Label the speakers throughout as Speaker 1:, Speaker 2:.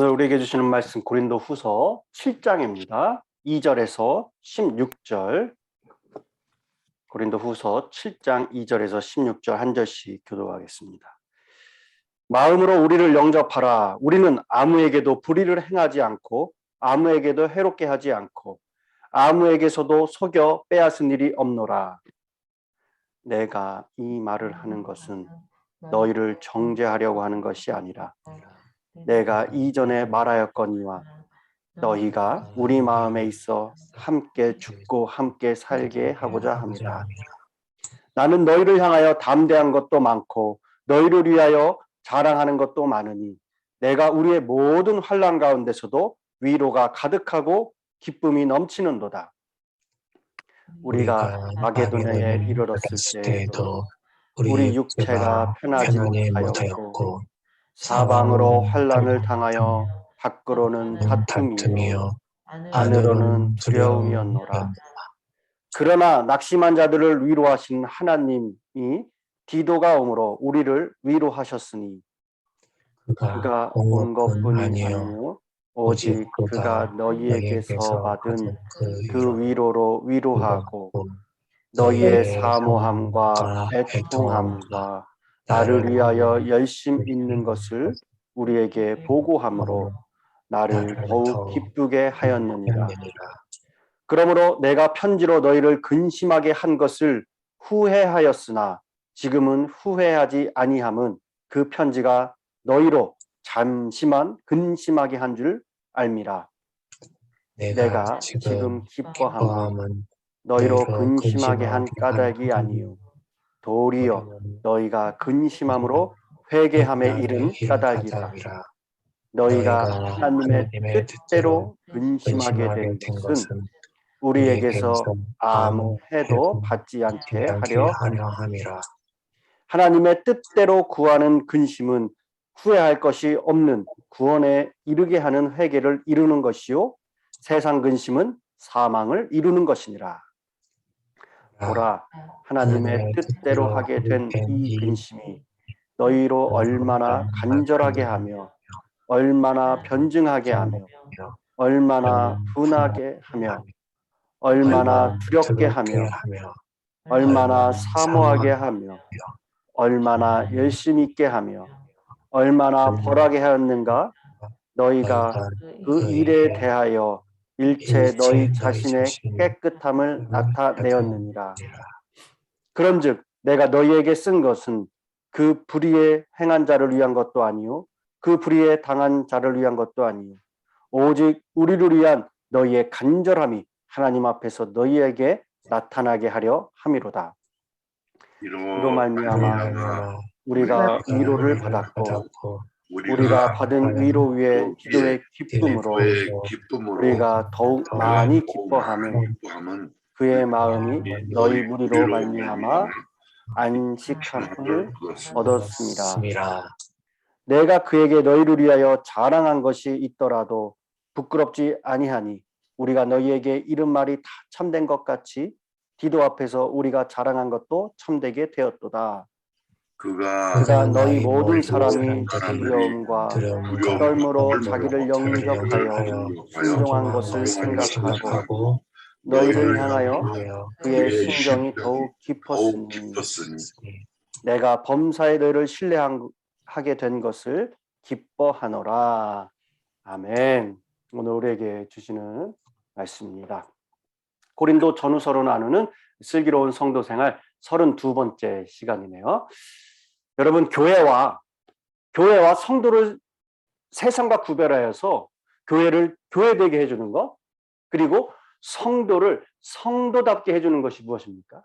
Speaker 1: 오늘 우리에게 주시는 말씀 고린도 후서 7장입니다. 2절에서 16절. 고린도 후서 7장 2절에서 16절 한 절씩 교도하겠습니다. 마음으로 우리를 영접하라. 우리는 아무에게도 불의를 행하지 않고 아무에게도 해롭게 하지 않고 아무에게서도 속여 빼앗은 일이 없노라. 내가 이 말을 하는 것은 너희를 정죄하려고 하는 것이 아니라 내가 이전에 말하였거니와 너희가 우리 마음에 있어 함께 죽고 함께 살게 하고자 합니다. 나는 너희를 향하여 담대한 것도 많고 너희를 위하여 자랑하는 것도 많으니 내가 우리의 모든 환란 가운데서도 위로가 가득하고 기쁨이 넘치는도다. 우리가 마게도냐에 이르렀을 때에도 우리 육체가 편하지 못하였고 사방으로 환란을 당하여 밖으로는 다툼이요. 안으로는 두려움이었노라. 그러나 낙심한 자들을 위로하신 하나님이 디도가 오므로 우리를 위로하셨으니 그가 온 것뿐이 아니요. 오직 그가 너희에게서 받은 그 위로로 위로하고 너희의 사모함과 애통함과 나를 위하여 열심 있는 것을 우리에게 보고함으로 나를 더욱 기쁘게 하였느니라. 그러므로 내가 편지로 너희를 근심하게 한 것을 후회하였으나 지금은 후회하지 아니함은 그 편지가 너희로 잠시만 근심하게 한 줄 알미라. 내가 지금 기뻐함은 너희로 근심하게 한 까닭이 아니요 도리어 너희가 근심함으로 회개함에 이른 까닭이라. 너희가 하나님의 뜻대로 근심하게 된 것은 우리에게서 아무 해도 받지 않게 하려
Speaker 2: 함이라.
Speaker 1: 하나님의 뜻대로 구하는 근심은 후회할 것이 없는 구원에 이르게 하는 회개를 이루는 것이요 세상 근심은 사망을 이루는 것이니라. 보라 하나님의 뜻대로 하게 된 이 근심이 너희로 얼마나 간절하게 하며 얼마나 변증하게 하며 얼마나 분하게 하며 얼마나 두렵게 하며 얼마나 사모하게 하며 얼마나 열심히 있게 하며 얼마나 벌하게 하였는가? 너희가 그 일에 대하여 일체 너희 자신의 깨끗함을 나타내었느니라. 그런즉 내가 너희에게 쓴 것은 그 불의에 행한 자를 위한 것도 아니요 그 불의에 당한 자를 위한 것도 아니요 오직 우리를 위한 너희의 간절함이 하나님 앞에서 너희에게 나타나게 하려 함이로다. 이로 말미암아 우리가 위로를 받았고 우리가 받은 위로 위에 기도의 기쁨으로 우리가 더욱 많이 기뻐하며 그의 마음이 너희 무리로 말미암아 안식함을 얻었습니다. 내가 그에게 너희를 위하여 자랑한 것이 있더라도 부끄럽지 아니하니 우리가 너희에게 이른 말이 다 참된 것 같이 디도 앞에서 우리가 자랑한 것도 참되게 되었도다.
Speaker 3: 그가
Speaker 1: 그가 너희 모든
Speaker 2: 사람이
Speaker 1: 두려움과 떨므로 자기를 영접하여 순종한 것을 생각하고 너희를 향하여 그의 심정이 더욱 깊었으니 내가 범사에 너희를 신뢰하게 된 것을 기뻐하노라. 아멘. 오늘 우리에게 주시는 말씀입니다. 고린도 전후서로 나누는 슬기로운 성도 생활 32번째 시간이네요. 여러분 교회와 교회와 성도를 세상과 구별하여서 교회를 교회되게 해주는 것 그리고 성도를 성도답게 해주는 것이 무엇입니까?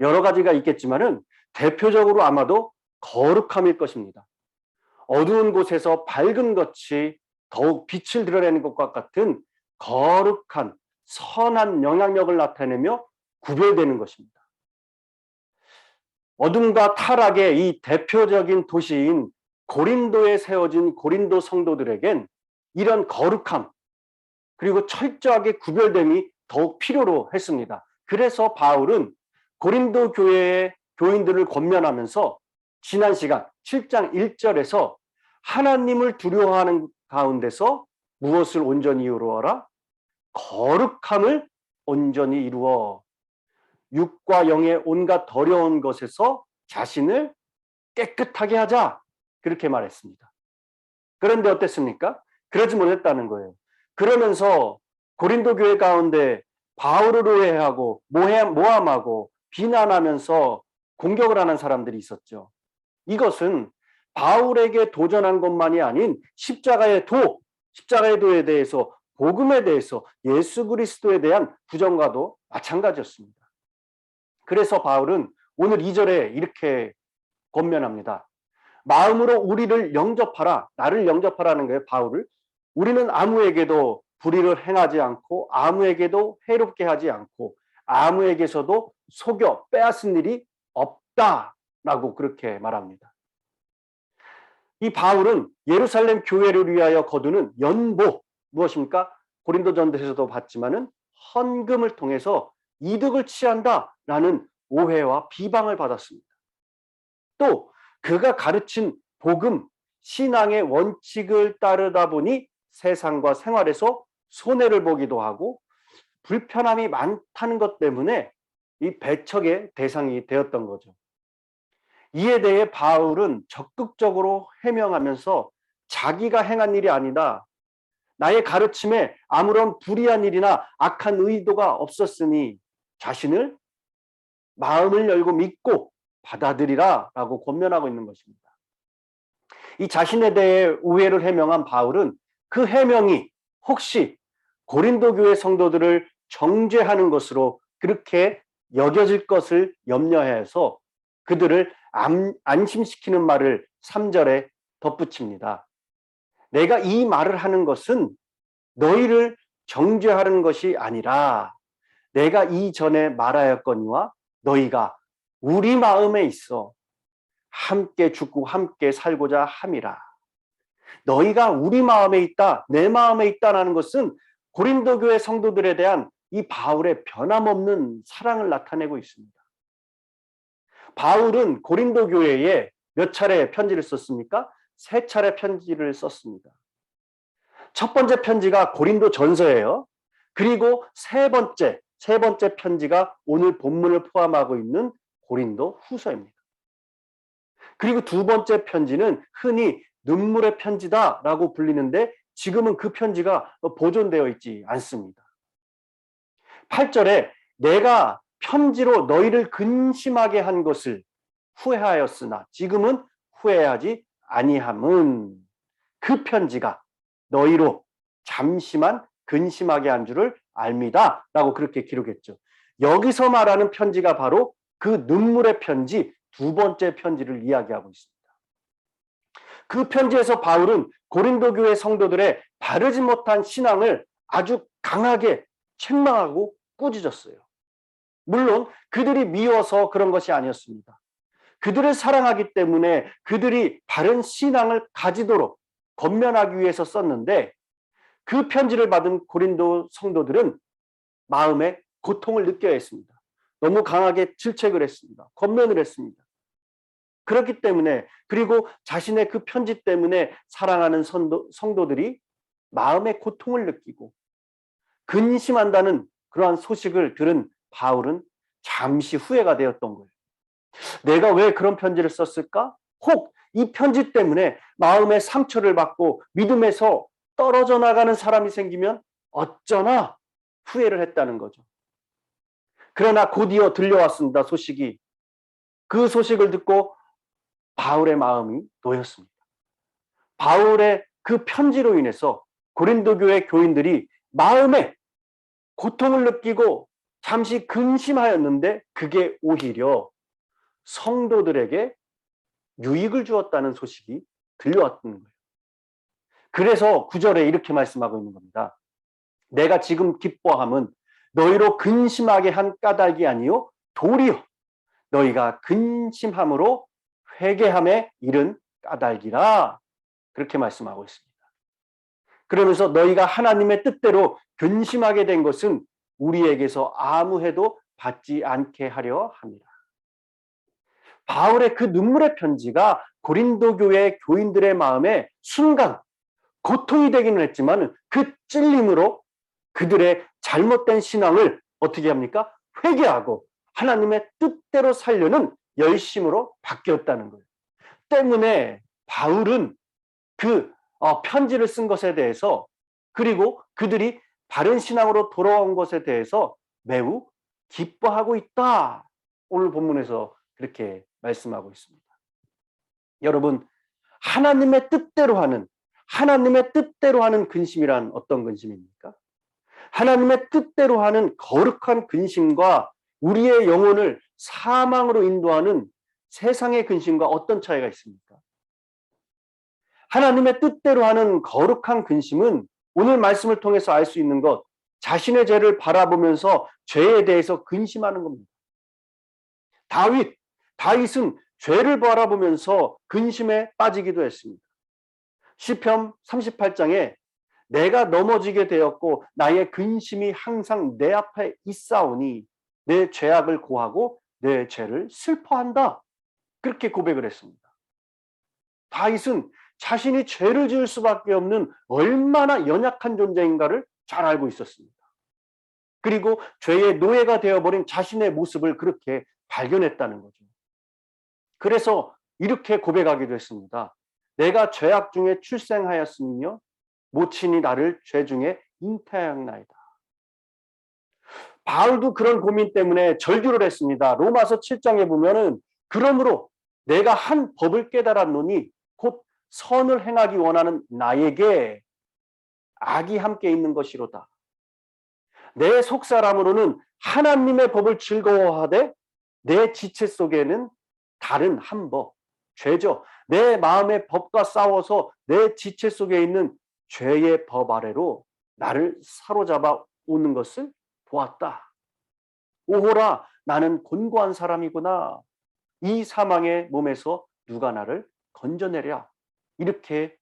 Speaker 1: 여러 가지가 있겠지만은 대표적으로 아마도 거룩함일 것입니다. 어두운 곳에서 밝은 것이 더욱 빛을 드러내는 것과 같은 거룩한 선한 영향력을 나타내며 구별되는 것입니다. 어둠과 타락의 이 대표적인 도시인 고린도에 세워진 고린도 성도들에겐 이런 거룩함 그리고 철저하게 구별됨이 더욱 필요로 했습니다. 그래서 바울은 고린도 교회의 교인들을 권면하면서 지난 시간 7장 1절에서 하나님을 두려워하는 가운데서 무엇을 온전히 이루어라? 거룩함을 온전히 이루어 육과 영의 온갖 더러운 것에서 자신을 깨끗하게 하자. 그렇게 말했습니다. 그런데 어땠습니까? 그러지 못했다는 거예요. 그러면서 고린도 교회 가운데 바울을 오해하고 모함하고 비난하면서 공격을 하는 사람들이 있었죠. 이것은 바울에게 도전한 것만이 아닌 십자가의 도, 십자가의 도에 대해서 복음에 대해서 예수 그리스도에 대한 부정과도 마찬가지였습니다. 그래서 바울은 오늘 2절에 이렇게 권면합니다. 마음으로 우리를 영접하라. 나를 영접하라는 거예요. 바울을. 우리는 아무에게도 불의를 행하지 않고 아무에게도 해롭게 하지 않고 아무에게서도 속여 빼앗은 일이 없다라고 그렇게 말합니다. 이 바울은 예루살렘 교회를 위하여 거두는 연보 무엇입니까? 고린도전서에서도 봤지만은 헌금을 통해서 이득을 취한다라는 오해와 비방을 받았습니다. 또 그가 가르친 복음 신앙의 원칙을 따르다 보니 세상과 생활에서 손해를 보기도 하고 불편함이 많다는 것 때문에 이 배척의 대상이 되었던 거죠. 이에 대해 바울은 적극적으로 해명하면서 자기가 행한 일이 아니다. 나의 가르침에 아무런 불의한 일이나 악한 의도가 없었으니 자신을 마음을 열고 믿고 받아들이라 라고 권면하고 있는 것입니다. 이 자신에 대해 우회를 해명한 바울은 그 해명이 혹시 고린도 교회 성도들을 정죄하는 것으로 그렇게 여겨질 것을 염려해서 그들을 안, 안심시키는 말을 3절에 덧붙입니다. 내가 이 말을 하는 것은 너희를 정죄하는 것이 아니라 내가 이전에 말하였거니와 너희가 우리 마음에 있어 함께 죽고 함께 살고자 함이라. 너희가 우리 마음에 있다, 내 마음에 있다라는 것은 고린도 교회 성도들에 대한 이 바울의 변함없는 사랑을 나타내고 있습니다. 바울은 고린도 교회에 몇 차례 편지를 썼습니까? 세 차례 편지를 썼습니다. 첫 번째 편지가 고린도 전서예요. 그리고 세 번째, 세 번째 편지가 오늘 본문을 포함하고 있는 고린도 후서입니다. 그리고 두 번째 편지는 흔히 눈물의 편지다라고 불리는데 지금은 그 편지가 보존되어 있지 않습니다. 8절에 내가 편지로 너희를 근심하게 한 것을 후회하였으나 지금은 후회하지 아니함은 그 편지가 너희로 잠시만 근심하게 한 줄을 알미다 라고 그렇게 기록했죠. 여기서 말하는 편지가 바로 그 눈물의 편지 두 번째 편지를 이야기하고 있습니다. 그 편지에서 바울은 고린도 교회 성도들의 바르지 못한 신앙을 아주 강하게 책망하고 꾸짖었어요. 물론 그들이 미워서 그런 것이 아니었습니다. 그들을 사랑하기 때문에 그들이 바른 신앙을 가지도록 건면하기 위해서 썼는데 그 편지를 받은 고린도 성도들은 마음에 고통을 느껴야 했습니다. 너무 강하게 질책을 했습니다. 건면을 했습니다. 그렇기 때문에 그리고 자신의 그 편지 때문에 사랑하는 성도, 성도들이 마음의 고통을 느끼고 근심한다는 그러한 소식을 들은 바울은 잠시 후회가 되었던 거예요. 내가 왜 그런 편지를 썼을까? 혹 이 편지 때문에 마음의 상처를 받고 믿음에서 떨어져 나가는 사람이 생기면 어쩌나 후회를 했다는 거죠. 그러나 곧이어 들려왔습니다. 소식이. 그 소식을 듣고 바울의 마음이 놓였습니다. 바울의 그 편지로 인해서 고린도 교회 교인들이 마음에 고통을 느끼고 잠시 근심하였는데 그게 오히려 성도들에게 유익을 주었다는 소식이 들려왔던 거예요. 그래서 구절에 이렇게 말씀하고 있는 겁니다. 내가 지금 기뻐함은 너희로 근심하게 한 까닭이 아니요 도리요 너희가 근심함으로 회개함에 이른 까닭이라 그렇게 말씀하고 있습니다. 그러면서 너희가 하나님의 뜻대로 근심하게 된 것은 우리에게서 아무 해도 받지 않게 하려 합니다. 바울의 그 눈물의 편지가 고린도 교회 교인들의 마음에 순간 고통이 되기는 했지만 그 찔림으로 그들의 잘못된 신앙을 어떻게 합니까? 회개하고 하나님의 뜻대로 살려는 열심으로 바뀌었다는 거예요. 때문에 바울은 그 어, 편지를 쓴 것에 대해서 그리고 그들이 바른 신앙으로 돌아온 것에 대해서 매우 기뻐하고 있다. 오늘 본문에서 그렇게 말씀하고 있습니다. 여러분, 하나님의 뜻대로 하는 하나님의 뜻대로 하는 근심이란 어떤 근심입니까? 하나님의 뜻대로 하는 거룩한 근심과 우리의 영혼을 사망으로 인도하는 세상의 근심과 어떤 차이가 있습니까? 하나님의 뜻대로 하는 거룩한 근심은 오늘 말씀을 통해서 알 수 있는 것, 자신의 죄를 바라보면서 죄에 대해서 근심하는 겁니다. 다윗, 다윗은 죄를 바라보면서 근심에 빠지기도 했습니다. 시편 38장에 내가 넘어지게 되었고 나의 근심이 항상 내 앞에 있사오니 내 죄악을 고하고 내 죄를 슬퍼한다. 그렇게 고백을 했습니다. 다윗은 자신이 죄를 지을 수밖에 없는 얼마나 연약한 존재인가를 잘 알고 있었습니다. 그리고 죄의 노예가 되어버린 자신의 모습을 그렇게 발견했다는 거죠. 그래서 이렇게 고백하기도 했습니다. 내가 죄악 중에 출생하였으며 모친이 나를 죄 중에 잉태하였나이다. 바울도 그런 고민 때문에 절규를 했습니다. 로마서 7장에 보면은 그러므로 내가 한 법을 깨달았노니 곧 선을 행하기 원하는 나에게 악이 함께 있는 것이로다. 내 속사람으로는 하나님의 법을 즐거워하되 내 지체 속에는 다른 한 법, 죄죠. 내 마음의 법과 싸워서 내 지체 속에 있는 죄의 법 아래로 나를 사로잡아 오는 것을 보았다. 오호라, 나는 곤고한 사람이구나. 이 사망의 몸에서 누가 나를 건져내랴. 이렇게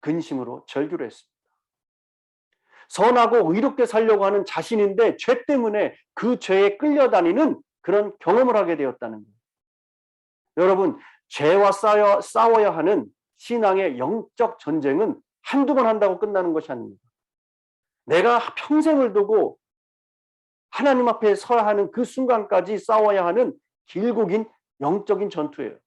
Speaker 1: 근심으로 절규를 했습니다. 선하고 의롭게 살려고 하는 자신인데 죄 때문에 그 죄에 끌려다니는 그런 경험을 하게 되었다는 거예요. 여러분, 죄와 싸워, 싸워야 하는 신앙의 영적 전쟁은 한두 번 한다고 끝나는 것이 아닙니다. 내가 평생을 두고 하나님 앞에 서야 하는 그 순간까지 싸워야 하는 길고 긴 영적인 전투예요.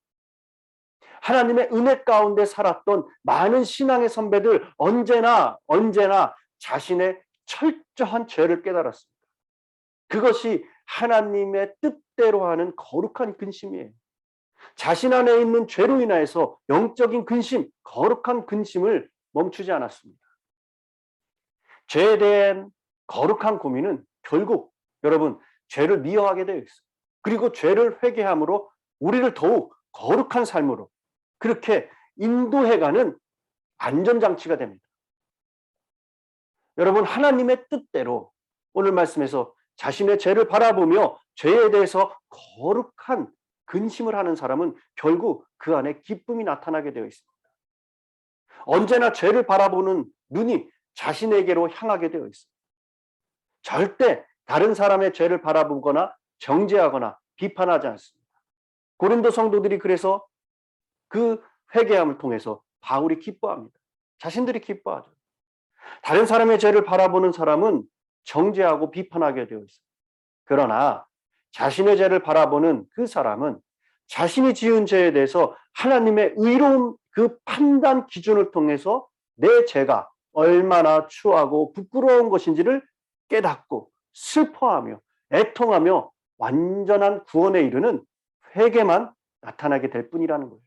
Speaker 1: 하나님의 은혜 가운데 살았던 많은 신앙의 선배들 언제나 언제나 자신의 철저한 죄를 깨달았습니다. 그것이 하나님의 뜻대로 하는 거룩한 근심이에요. 자신 안에 있는 죄로 인하여서 영적인 근심, 거룩한 근심을 멈추지 않았습니다. 죄에 대한 거룩한 고민은 결국 여러분 죄를 미워하게 되어 있어요. 그리고 죄를 회개함으로 우리를 더욱 거룩한 삶으로 그렇게 인도해가는 안전장치가 됩니다. 여러분 하나님의 뜻대로 오늘 말씀에서 자신의 죄를 바라보며 죄에 대해서 거룩한 근심을 하는 사람은 결국 그 안에 기쁨이 나타나게 되어 있습니다. 언제나 죄를 바라보는 눈이 자신에게로 향하게 되어 있습니다. 절대 다른 사람의 죄를 바라보거나 정죄하거나 비판하지 않습니다. 고린도 성도들이 그래서 그 회개함을 통해서 바울이 기뻐합니다. 자신들이 기뻐하죠. 다른 사람의 죄를 바라보는 사람은 정죄하고 비판하게 되어 있습니다. 그러나 자신의 죄를 바라보는 그 사람은 자신이 지은 죄에 대해서 하나님의 의로운 그 판단 기준을 통해서 내 죄가 얼마나 추하고 부끄러운 것인지를 깨닫고 슬퍼하며 애통하며 완전한 구원에 이르는 회개만 나타나게 될 뿐이라는 거예요.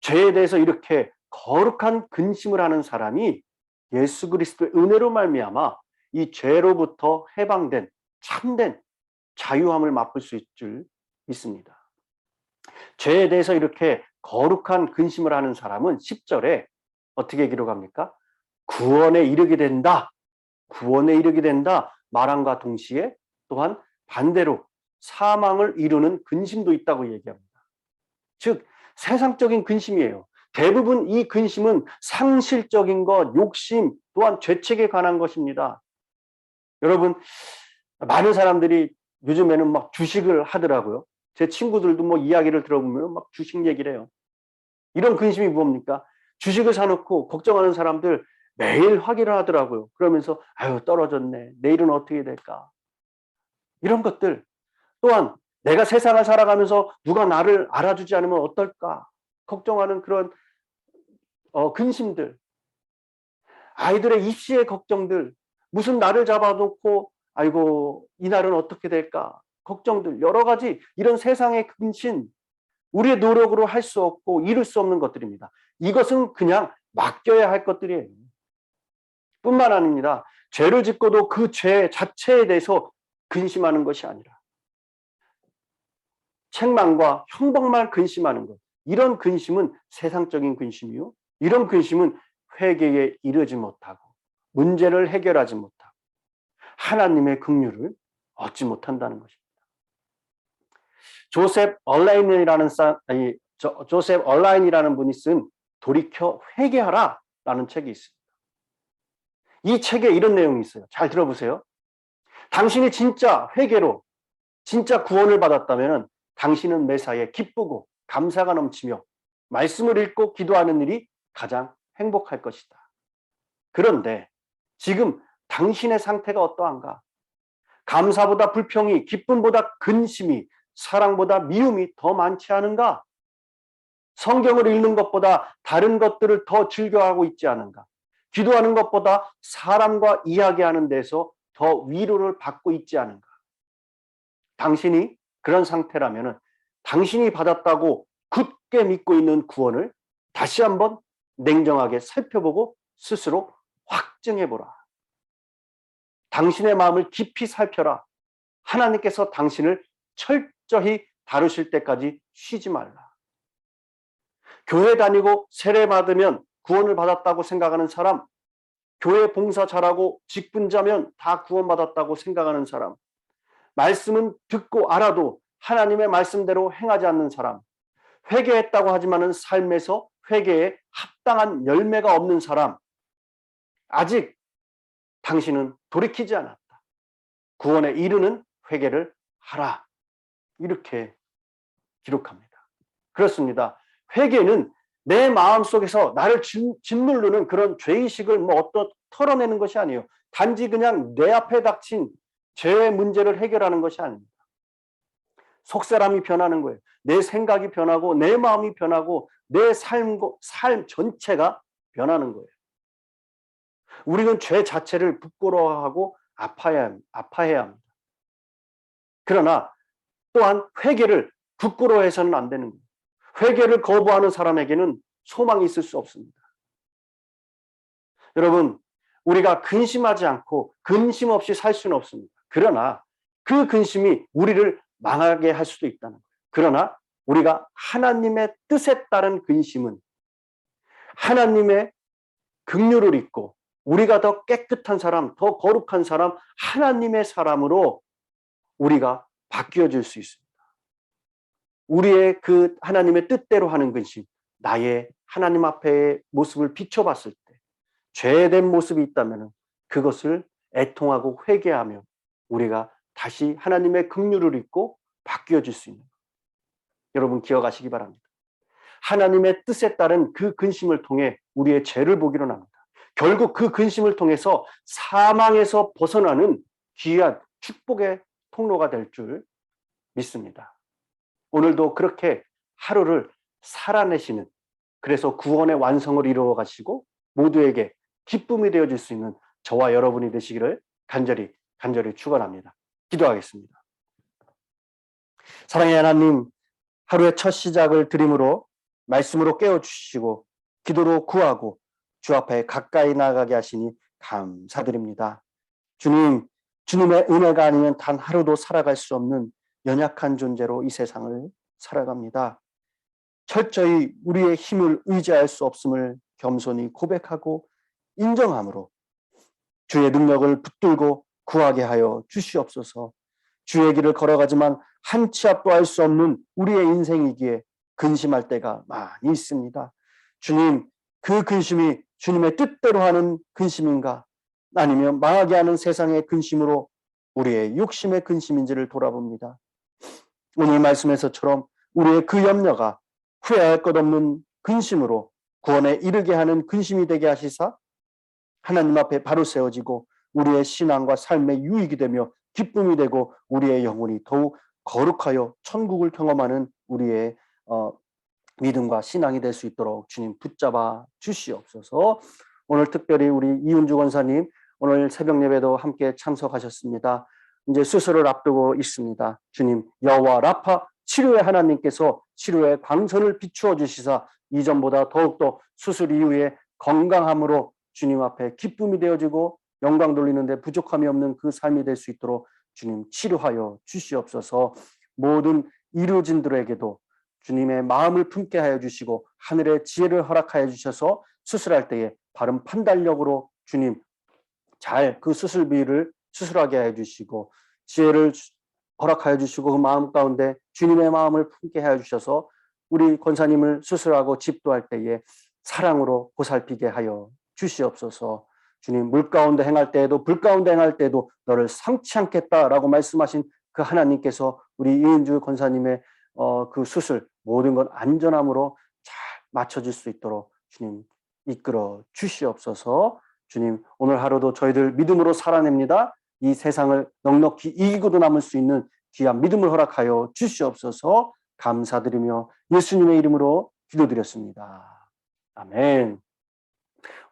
Speaker 1: 죄에 대해서 이렇게 거룩한 근심을 하는 사람이 예수 그리스도의 은혜로 말미암아 이 죄로부터 해방된 참된 자유함을 맛볼 수 있을 줄 믿습니다. 죄에 대해서 이렇게 거룩한 근심을 하는 사람은 10절에 어떻게 기록합니까? 구원에 이르게 된다. 구원에 이르게 된다. 말함과 동시에 또한 반대로 사망을 이루는 근심도 있다고 얘기합니다. 즉 세상적인 근심이에요. 대부분 이 근심은 상실적인 것, 욕심, 또한 죄책에 관한 것입니다. 여러분, 많은 사람들이 요즘에는 막 주식을 하더라고요. 제 친구들도 뭐 이야기를 들어보면 막 주식 얘기를 해요. 이런 근심이 뭡니까? 주식을 사놓고 걱정하는 사람들 매일 확인을 하더라고요. 그러면서 아유 떨어졌네. 내일은 어떻게 될까? 이런 것들 또한 내가 세상을 살아가면서 누가 나를 알아주지 않으면 어떨까? 걱정하는 그런 어, 근심들, 아이들의 입시의 걱정들, 무슨 날을 잡아놓고 아이고 이 날은 어떻게 될까? 걱정들 여러 가지 이런 세상의 근심 우리의 노력으로 할 수 없고 이룰 수 없는 것들입니다. 이것은 그냥 맡겨야 할 것들이에요. 뿐만 아닙니다. 죄를 짓고도 그 죄 자체에 대해서 근심하는 것이 아니라 책망과 형벌만 근심하는 것. 이런 근심은 세상적인 근심이요. 이런 근심은 회개에 이르지 못하고 문제를 해결하지 못하고 하나님의 긍휼을 얻지 못한다는 것입니다. 조셉 얼라인이라는 조셉 얼라인이라는 분이 쓴 돌이켜 회개하라라는 책이 있습니다. 이 책에 이런 내용이 있어요. 잘 들어보세요. 당신이 진짜 회개로 진짜 구원을 받았다면 당신은 매사에 기쁘고 감사가 넘치며 말씀을 읽고 기도하는 일이 가장 행복할 것이다. 그런데 지금 당신의 상태가 어떠한가? 감사보다 불평이, 기쁨보다 근심이, 사랑보다 미움이 더 많지 않은가? 성경을 읽는 것보다 다른 것들을 더 즐겨하고 있지 않은가? 기도하는 것보다 사람과 이야기하는 데서 더 위로를 받고 있지 않은가? 당신이 그런 상태라면 당신이 받았다고 굳게 믿고 있는 구원을 다시 한번 냉정하게 살펴보고 스스로 확증해 보라. 당신의 마음을 깊이 살펴라. 하나님께서 당신을 철저히 다루실 때까지 쉬지 말라. 교회 다니고 세례 받으면 구원을 받았다고 생각하는 사람, 교회 봉사 잘하고 직분자면 다 구원받았다고 생각하는 사람, 말씀은 듣고 알아도 하나님의 말씀대로 행하지 않는 사람, 회개했다고 하지만은 삶에서 회개에 합당한 열매가 없는 사람, 아직 당신은 돌이키지 않았다. 구원에 이르는 회개를 하라. 이렇게 기록합니다. 그렇습니다. 회개는 내 마음 속에서 나를 짓누르는 그런 죄의식을 뭐 어떤 털어내는 것이 아니에요. 단지 그냥 내 앞에 닥친 죄의 문제를 해결하는 것이 아닙니다. 속사람이 변하는 거예요. 내 생각이 변하고 내 마음이 변하고 내 삶, 삶 전체가 변하는 거예요. 우리는 죄 자체를 부끄러워하고 아파야, 아파해야 합니다. 그러나 또한 회개를 부끄러워해서는 안 되는 거예요. 회개를 거부하는 사람에게는 소망이 있을 수 없습니다. 여러분, 우리가 근심하지 않고 근심 없이 살 수는 없습니다. 그러나 그 근심이 우리를 망하게 할 수도 있다는 거예요. 그러나 우리가 하나님의 뜻에 따른 근심은 하나님의 긍휼을 잊고 우리가 더 깨끗한 사람, 더 거룩한 사람, 하나님의 사람으로 우리가 바뀌어질 수 있습니다. 우리의 그 하나님의 뜻대로 하는 근심, 나의 하나님 앞에 모습을 비춰봤을 때 죄된 모습이 있다면 그것을 애통하고 회개하며 우리가 다시 하나님의 긍휼을 잊고 바뀌어질 수 있는 것. 여러분 기억하시기 바랍니다. 하나님의 뜻에 따른 그 근심을 통해 우리의 죄를 보기로 합니다. 결국 그 근심을 통해서 사망에서 벗어나는 귀한 축복의 통로가 될 줄 믿습니다. 오늘도 그렇게 하루를 살아내시는 그래서 구원의 완성을 이루어 가시고 모두에게 기쁨이 되어질 수 있는 저와 여러분이 되시기를 간절히 간절히 축원합니다. 기도하겠습니다. 사랑의 하나님, 하루의 첫 시작을 드림으로 말씀으로 깨워 주시고 기도로 구하고 주 앞에 가까이 나가게 하시니 감사드립니다. 주님, 주님의 은혜가 아니면 단 하루도 살아갈 수 없는 연약한 존재로 이 세상을 살아갑니다. 철저히 우리의 힘을 의지할 수 없음을 겸손히 고백하고 인정함으로 주의 능력을 붙들고 구하게 하여 주시옵소서. 주의 길을 걸어가지만 한 치 앞도 할 수 없는 우리의 인생이기에 근심할 때가 많이 있습니다. 주님, 그 근심이 주님의 뜻대로 하는 근심인가? 아니면 망하게 하는 세상의 근심으로 우리의 욕심의 근심인지를 돌아봅니다. 오늘 말씀에서처럼 우리의 그 염려가 후회할 것 없는 근심으로 구원에 이르게 하는 근심이 되게 하시사 하나님 앞에 바로 세워지고 우리의 신앙과 삶의 유익이 되며 기쁨이 되고 우리의 영혼이 더욱 거룩하여 천국을 경험하는 우리의 어, 믿음과 신앙이 될 수 있도록 주님 붙잡아 주시옵소서. 오늘 특별히 우리 이은주 권사님 오늘 새벽 예배도 함께 참석하셨습니다. 이제 수술을 앞두고 있습니다. 주님 여호와 라파 치료의 하나님께서 치료의 광선을 비추어 주시사 이전보다 더욱더 수술 이후에 건강함으로 주님 앞에 기쁨이 되어지고 영광 돌리는데 부족함이 없는 그 삶이 될 수 있도록 주님 치료하여 주시옵소서 모든 이루어진들에게도 주님의 마음을 품게 하여 주시고 하늘의 지혜를 허락하여 주셔서 수술할 때에 바른 판단력으로 주님 잘 그 수술 비를 수술하게 해 주시고 지혜를 주- 허락하여 주시고 그 마음 가운데 주님의 마음을 품게 하여 주셔서 우리 권사님을 수술하고 집도할 때에 사랑으로 보살피게 하여 주시옵소서. 주님 물 가운데 행할 때에도 불 가운데 행할 때에도 너를 상치 않겠다라고 말씀하신 그 하나님께서 우리 이은주 권사님의 어, 그 수술 모든 건 안전함으로 잘 맞춰질 수 있도록 주님 이끌어 주시옵소서. 주님 오늘 하루도 저희들 믿음으로 살아냅니다. 이 세상을 넉넉히 이기고도 남을 수 있는 귀한 믿음을 허락하여 주시옵소서. 감사드리며 예수님의 이름으로 기도드렸습니다. 아멘.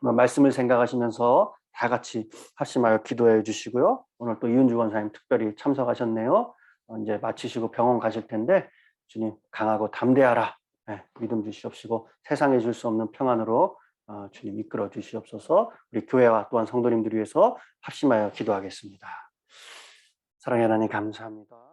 Speaker 1: 오늘 말씀을 생각하시면서 다 같이 합심하여 기도해 주시고요. 오늘 또 이은주 권사님 특별히 참석하셨네요. 어, 이제 마치시고 병원 가실 텐데 주님 강하고 담대하라. 네, 믿음 주시옵시고 세상에 줄 수 없는 평안으로 어, 주님 이끌어 주시옵소서. 우리 교회와 또한 성도님들 위해서 합심하여 기도하겠습니다. 사랑의 하나님 감사합니다.